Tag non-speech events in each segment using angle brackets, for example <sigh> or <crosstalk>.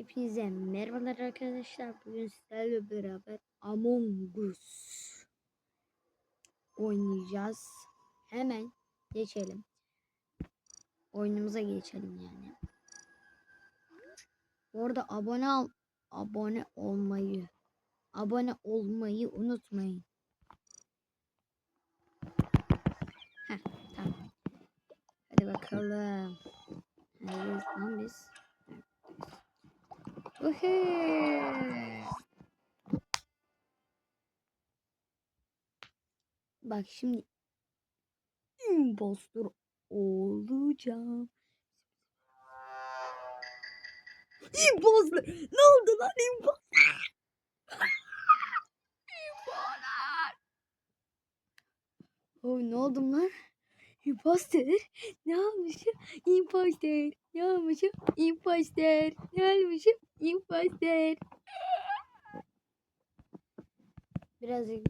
Hepinize merhabalar arkadaşlar. Bugün sizlerle beraber Among Us oynayacağız. Hemen geçelim. Oyunumuza geçelim yani. Bu arada abone ol abone olmayı abone olmayı unutmayın. Heh, tamam. Hadi bakalım. Neredeyiz lan biz? Bak şimdi impostor olacağım. İmpostor. Ne oldu lan impostor? <laughs> İmpostor. Oh, ne oldum lan? İmpostor. Ne yapmışım? İmpostor. Ne yapmışım? İmpostor. Ne yapmışım? İmpostor. Birazcık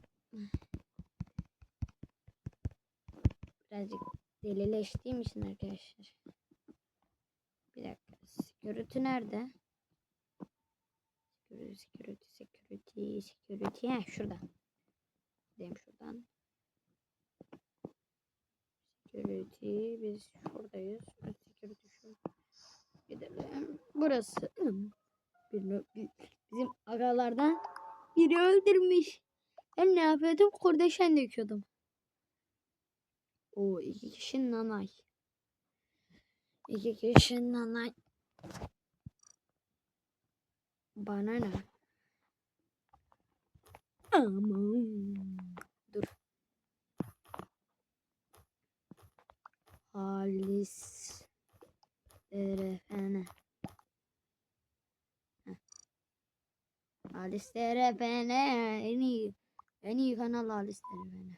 birazcık delileştiğim için arkadaşlar. Bir dakika. Security nerede? Security, security, security, security. Heh, şurada. Gidelim şuradan. Security. Biz şuradayız. Security şu. Gidelim. Burası. Bir, bizim agalardan biri öldürmüş. Ben ne yapıyordum? Kurdeşen döküyordum. O iki kişi nanay. İki kişi nanay. Bana ne? Aman. Dur. Halis. Erefene. Halis Erefene. En iyi. En iyi kanal Halis Erefene.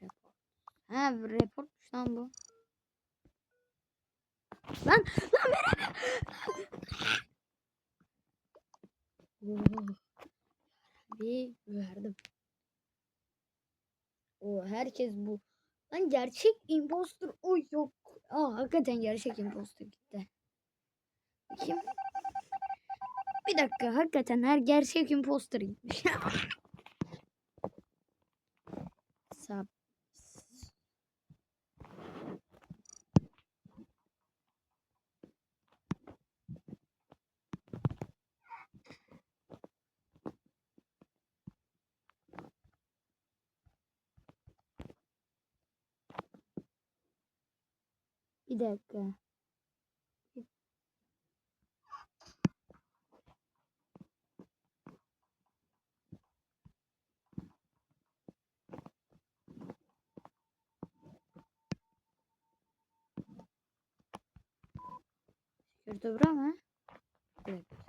Report. Ha reportmuş lan bu. Lan lan veremem. Oh. Bir verdim. O herkes bu. Lan gerçek impostor o yok. Aa hakikaten gerçek impostor gitti. Bakayım. Bir dakika hakikaten her gerçek impostor gitmiş. <laughs> Sap. Bir dakika. Şurada bura mı? Evet.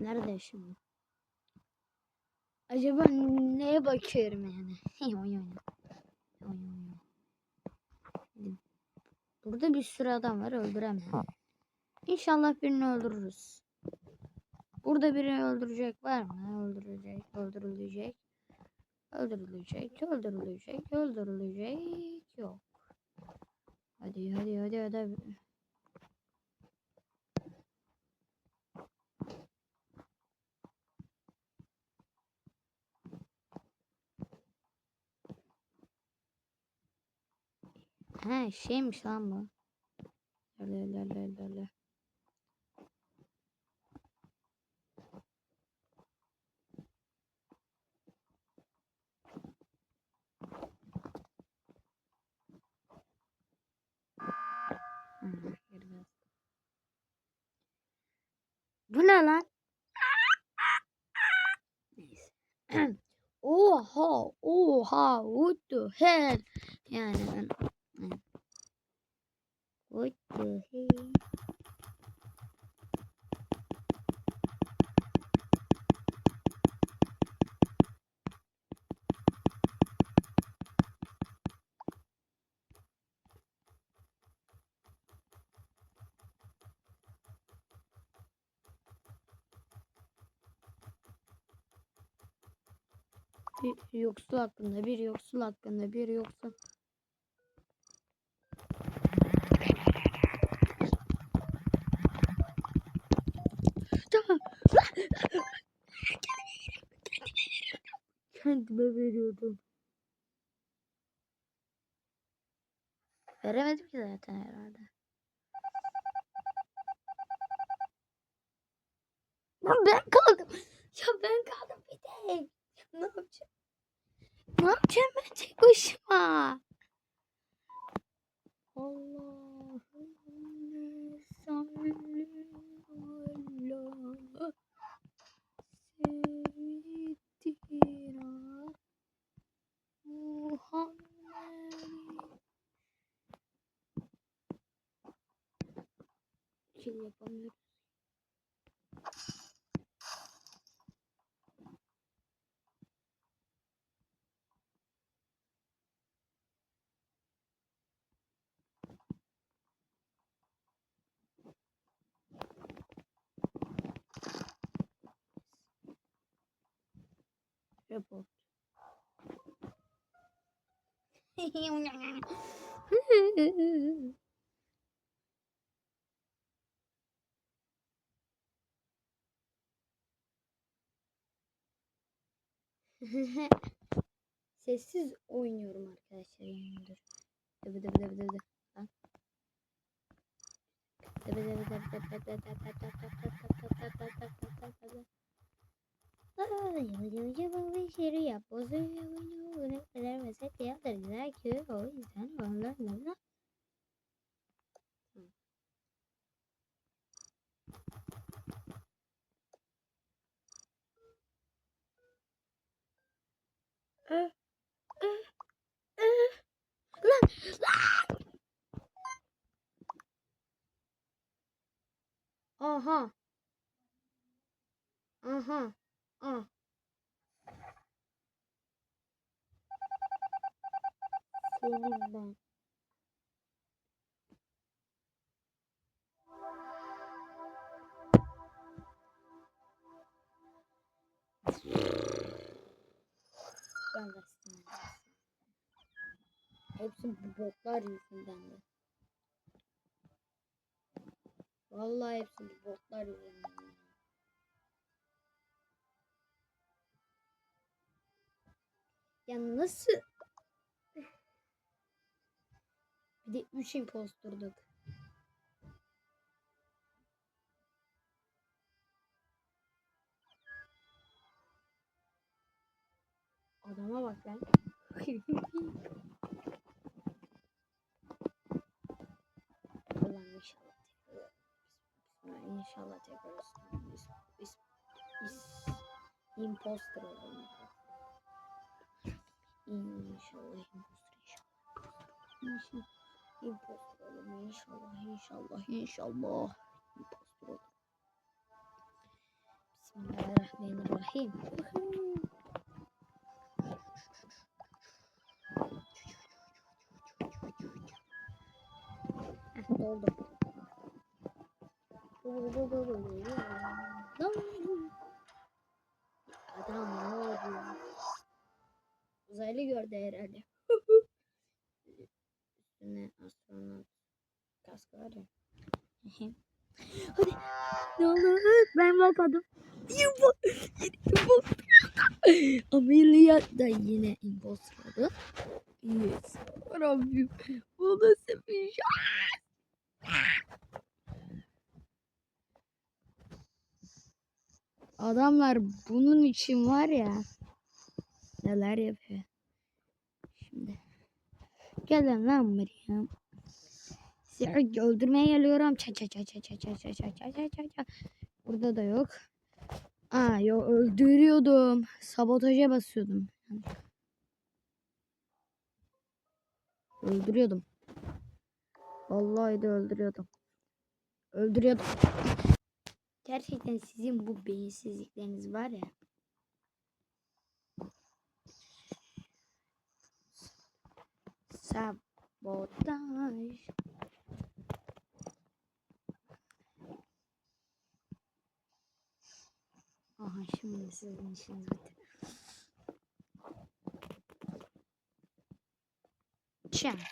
Nerede şimdi? Acaba neye bakıyorum yani? <laughs> Burada bir sürü adam var öldüremem. İnşallah birini öldürürüz. Burada birini öldürecek var mı? Öldürecek, öldürülecek. Öldürülecek, öldürülecek, öldürülecek. Yok. Hadi hadi hadi hadi. Şeymiş lan bu. Lale. Hı, geri bas. Bu ne lan? Neyse. <clears throat> oha, oha, what the hell? Yani ben. Bir yoksul hakkında, bir yoksul hakkında, bir yoksul. Tamam. Kendime veriyordum. Veremedim ki zaten herhalde. Ya ben kaldım. Ya ben kaldım bir de. Ne yapacağım? Ne yapacağım ben tek başıma? Allahümme Hira Muhammed Kill. Sessiz oynuyorum arkadaşlar. Dur. Dıbı dıbı dıbı dıbı. Dıbı dıbı dıbı dıbı dıbı dıbı dıbı dıbı şiiri yap. Örnekler ve set yaptırdılar ki o yüzden onlarla Ben bastım. Hepsi bu botlar yüzünden de. Vallahi hepsi bu botlar yüzünden. de. Ya nasıl? Bir de 3 imposturduk. Adama bak lan. Ulan inşallah tekrar. İnşallah tekrar. Is, is, is, imposter olalım. İnşallah imposter inşallah. İmposter olalım inşallah inşallah inşallah. İmposter olalım. Bismillahirrahmanirrahim. Doldu. Adam ne oluyor? Uzaylı gördü herhalde. Üstüne astronot kaskı var ya. Hadi. Ne oldu? Ben bakmadım. Yubu. Yubu. Amelia da yine imposter oldu. Yes. Rabbim. Bu nasıl bir şey? Adamlar bunun için var ya neler yapıyor. Şimdi gelin lan buraya. Sizi öldürmeye geliyorum. Ça ça ça ça ça ça ça ça ça ça ça ça. Burada da yok. Aa yo öldürüyordum. Sabotaja basıyordum. Öldürüyordum. Vallahi de öldürüyordum. Öldürüyordum. Gerçekten sizin bu beyinsizlikleriniz var ya. Sabotaj. Aha şimdi sizin işiniz bitti. Çak.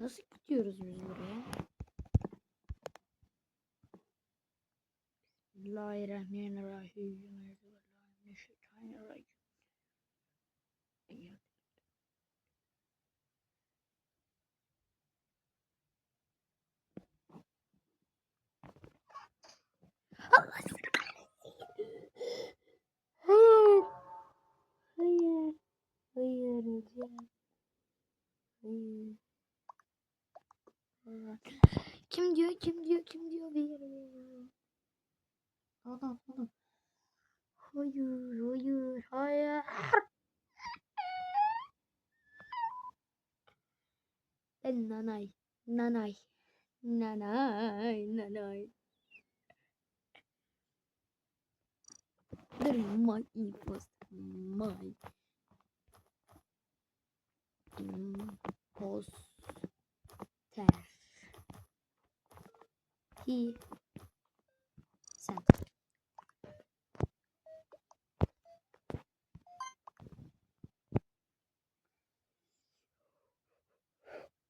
Nasıl gidiyoruz biz buraya? Bismillahirrahmanirrahim. Bismillahirrahmanirrahim. Allah seni kahretsin. Hayır. Hayır. Hayır. Hayır. Kim diyor? Kim diyor? Kim diyor? Bir Adam, adam. Hayır, hayır, hayır. Ben nanay, nanay, nanay, nanay. Dur my infos, my imposter. He sent.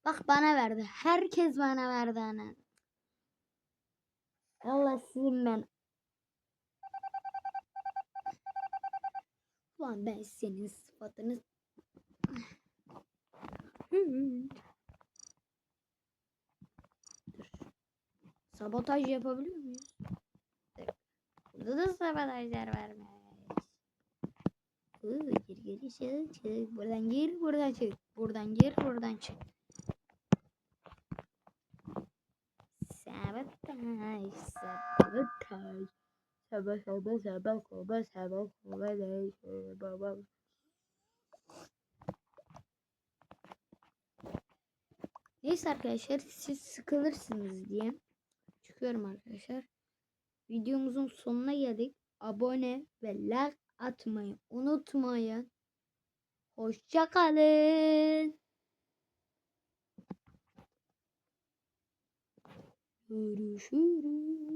Bak bana verdi. Herkes bana verdi ana. Allah sizin ben. Ulan ben senin sıfatını... Dur. Sabotaj yapabiliyor muyuz? Burada da sabotajlar varmış. Iı, gir gir çık çık. Buradan gir buradan çık. Buradan gir buradan çık. Sabotaj, sabotaj. Sabah sabah sabah sabah sabah sabah sabah Neyse arkadaşlar siz sıkılırsınız diye çıkıyorum arkadaşlar. Videomuzun sonuna geldik. Abone ve like atmayı unutmayın. Hoşça kalın. Görüşürüz.